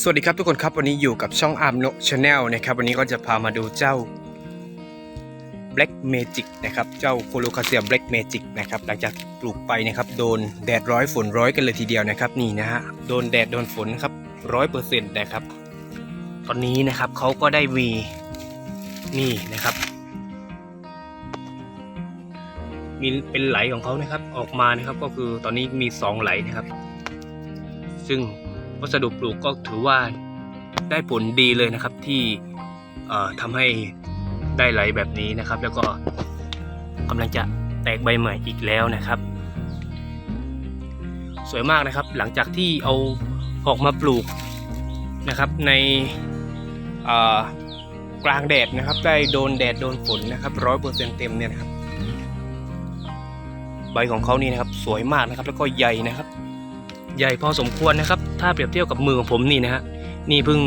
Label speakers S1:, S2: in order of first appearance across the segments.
S1: สวัสดีครับทุกคนครับวันนี้อยู่กับช่องอาร์มโนชาแนลนะครับวันนี้ก็จะพามาดูเจ้า Black Magic นะครับเจ้าโคโลคาเซีย Black Magic นะครับหลังจากปลูกไปนะครับโดนแดดร้อยฝนร้อยกันเลยทีเดียวนะครับนี่นะฮะโดนแดดโดนฝนครับร้อยเปอร์เซ็นต์นะครับตอนนี้นะครับเขาก็ได้มีนี่นะครับมีเป็นไหลของเขานะครับออกมานะครับก็คือตอนนี้มีสองไหลนะครับ ซึ่ง วัสดุปลูกก็ถือว่าได้ผลดีเลยนะครับที่ทำให้ได้ไหลแบบนี้นะครับ แล้วก็กำลังจะแตกใบใหม่อีกแล้วนะครับ สวยมากนะครับหลังจากที่เอาออกมาปลูกนะครับในกลางแดดนะครับได้โดนแดดโดนฝนนะครับร้อยเปอร์เซ็นต์เต็มเนี่ยนะครับ ใบของเขานี่นะครับสวยมากนะครับแล้วก็ใหญ่นะครับ ใหญ่พอสมควรนะครับ ถ้าเปรียบเทียบกับมือของผมนี่นะฮะนี่เพิ่ง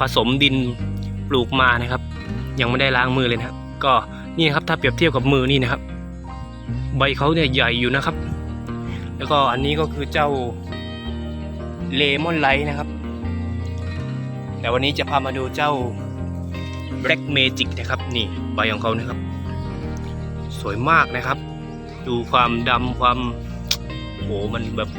S1: ผสมดินปลูกมานะครับ ยังไม่ได้ล้างมือเลยนะครับ ก็นี่นะครับถ้าเปรียบเทียบกับมือนี่นะครับ ใบเขาเนี่ยใหญ่อยู่นะครับ แล้วก็อันนี้ก็คือเจ้าเลมอนไลท์นะครับ แต่วันนี้จะพามาดูเจ้า Black Magic นะครับ นี่ใบของเขานะครับ สวยมากนะครับ ดูความดำความโอ้โหมันแบบ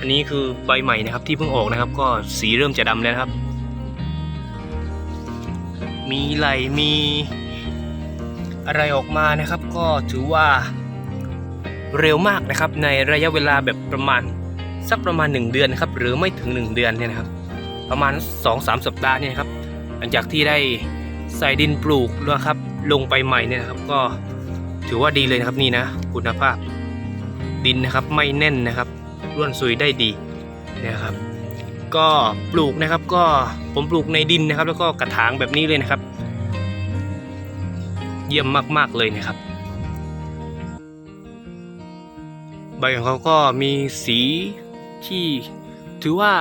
S1: อันนี้คือใบใหม่นะครับที่เพิ่งออกนะครับ ก็สีเริ่มจะดำแล้วนะครับ มีไหลมีอะไรออกมานะครับ ก็ถือว่าเร็วมากนะครับ ในระยะเวลาแบบประมาณสักประมาณ 1 เดือนนะครับ หรือไม่ถึง 1 เดือนเนี่ยนะครับ ประมาณ 2-3 สัปดาห์เนี่ยครับ หลังจากที่ได้ใส่ดินปลูกแล้วครับ ลงไปใหม่เนี่ยนะครับก็ถือว่าดีเลยนะครับนี่นะ คุณภาพ ดินนะครับไม่แน่นนะครับ ร่วนซุยได้ดีนะครับ ก็ปลูกนะครับก็ผมปลูกในดินนะครับ แล้วก็กระถางแบบนี้เลยนะครับ เยี่ยมมากๆเลยนะครับ ใบของเขาก็มีสีที่ถือว่า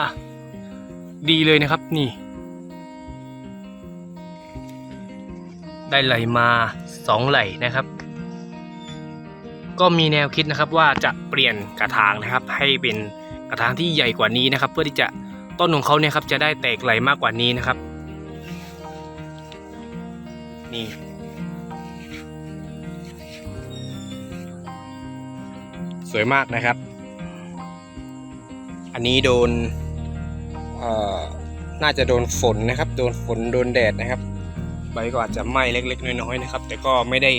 S1: ดีเลยนะครับนี่ ได้ไหลมาสองไหลนะครับ ก็มีแนวคิดนะครับว่าจะเปลี่ยนกระถางนะครับ ให้เป็นกระถางที่ใหญ่กว่านี้นะครับ เพื่อที่จะต้นของเขาเนี่ยครับจะได้แตกไหลมากกว่านี้นะครับ นี่สวยมากนะครับ อันนี้โดนเอ่อน่าจะโดนฝนนะครับ โดนฝนโดนแดดนะครับ ใบก็อาจจะไหม้เล็ก ๆ น้อยๆนะครับ แต่ก็ไม่ได้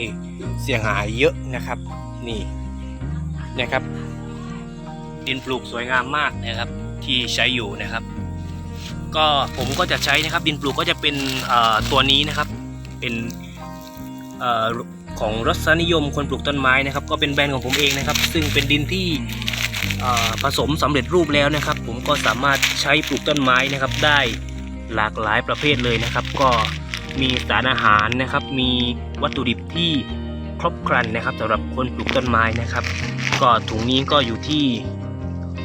S1: เสียหายเยอะนะครับ นี่นะครับ ดินปลูกสวยงามมากนะครับ ที่ใช้อยู่นะครับ ก็ผมก็จะใช้นะครับ ดินปลูกก็จะเป็นตัวนี้นะครับ เป็นอของรสนิยมคนปลูกต้นไม้นะครับ ก็เป็นแบรนด์ของผมเองนะครับ ซึ่งเป็นดินที่ผสมสำเร็จรูปแล้วนะครับ ผมก็สามารถใช้ปลูกต้นไม้นะครับ ได้หลากหลายประเภทเลยนะครับ ก็มีสารอาหารนะครับ มีวัตถุดิบที่ ครบครันนะครับสำหรับคนปลูกต้นไม้นะครับ ก็ถุงนี้ก็อยู่ที่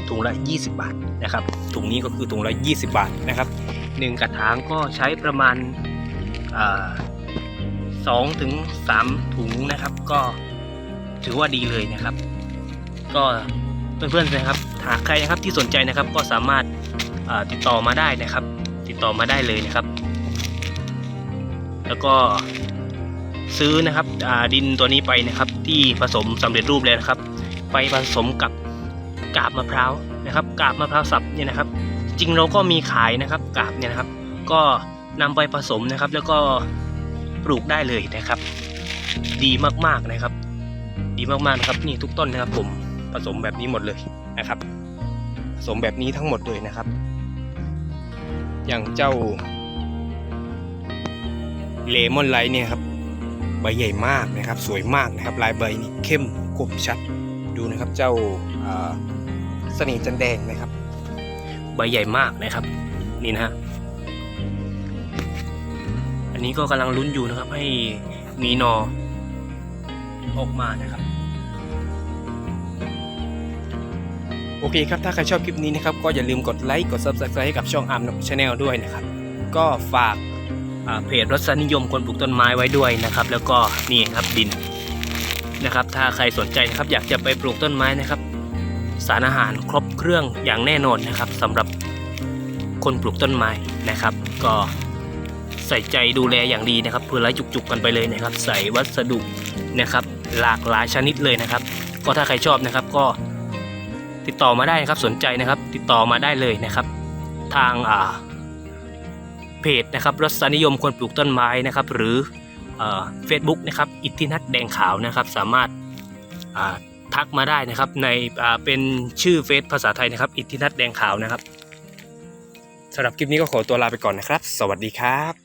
S1: ถุงละ 20 บาทนะครับถุงนี้ก็คือถุงละ 20 บาทนะครับหนึ่งกระถางก็ใช้ประมาณสองถึงสามถุงนะครับ ก็ถือว่าดีเลยนะครับ ก็เพื่อนๆนะครับหากใครนะครับที่สนใจนะครับก็สามารถาติดต่อมาได้นะครับ ติดต่อมาได้เลยนะครับ แล้วก็ ซื้อนะครับดินตัวนี้ไปนะครับ ที่ผสมสำเร็จรูปแล้วนะครับ ไปผสมกับกาบมะพร้าวนะครับกาบมะพร้าวสับเนี่ยนะครับ จริงเราก็มีขายนะครับกาบเนี่ยนะครับ ก็นำไปผสมนะครับ แล้วก็ปลูกได้เลยนะครับ ดีมากๆนะครับ ดีมากๆนะครับนี่ทุกต้นนะครับ ผมผสมแบบนี้หมดเลยนะครับ ผสมแบบนี้ทั้งหมดเลยนะครับ อย่างเจ้าเลมอนไลท์เนี่ยครับ บใหญ่มากนะครับ สวยมากนะครับ ลายใบนี่เข้มคมชัด ดูนะครับเจ้าอ่าเสน่ห์จันแดงนะครับ ใบใหญ่มากนะครับ นี่นะฮะอันนี้ก็กำลังลุ้นอยู่นะครับ ให้มีหนอออกมานะครับโอเคครับ ถ้าใครชอบคลิปนี้นะครับ ก็อย่าลืมกดไลค์ กด Subscribe ให้กับช่องอาร์มนกชาแนลด้วยนะครับ ก็ฝากอ่า เพจรสนิยมคนปลูกต้นไม้ไว้ด้วยนะครับ แล้วก็นี่ครับดินนะครับ ถ้าใครสนใจนะครับอยากจะไปปลูกต้นไม้นะครับ สารอาหารครบเครื่องอย่างแน่นอนนะครับสำหรับ
S2: คนปลูกต้นไม้นะครับ ก็ใส่ใจดูแลอย่างดีนะครับเพื่อไล่จุกๆกันไปเลยนะครับ ใส่วัสดุนะครับ หลากหลายชนิดเลยนะครับ ก็ถ้าใครชอบนะครับก็ติดต่อมาได้นะครับสนใจนะครับ ติดต่อมาได้เลยนะครับ ทางอ่า เพจนะครับรสนิยมคนปลูกต้นไม้นะครับ หรือเฟซบุ๊กนะครับอิทธินัทแดงขาวนะครับ สามารถาทักมาได้นะครับในเป็นชื่อเฟซภาษาไทยนะครับ อิทธินัทแดงขาวนะครับสำหรับคลิปนี้ก็ขอตัวลาไปก่อนนะครับ สวัสดีครับ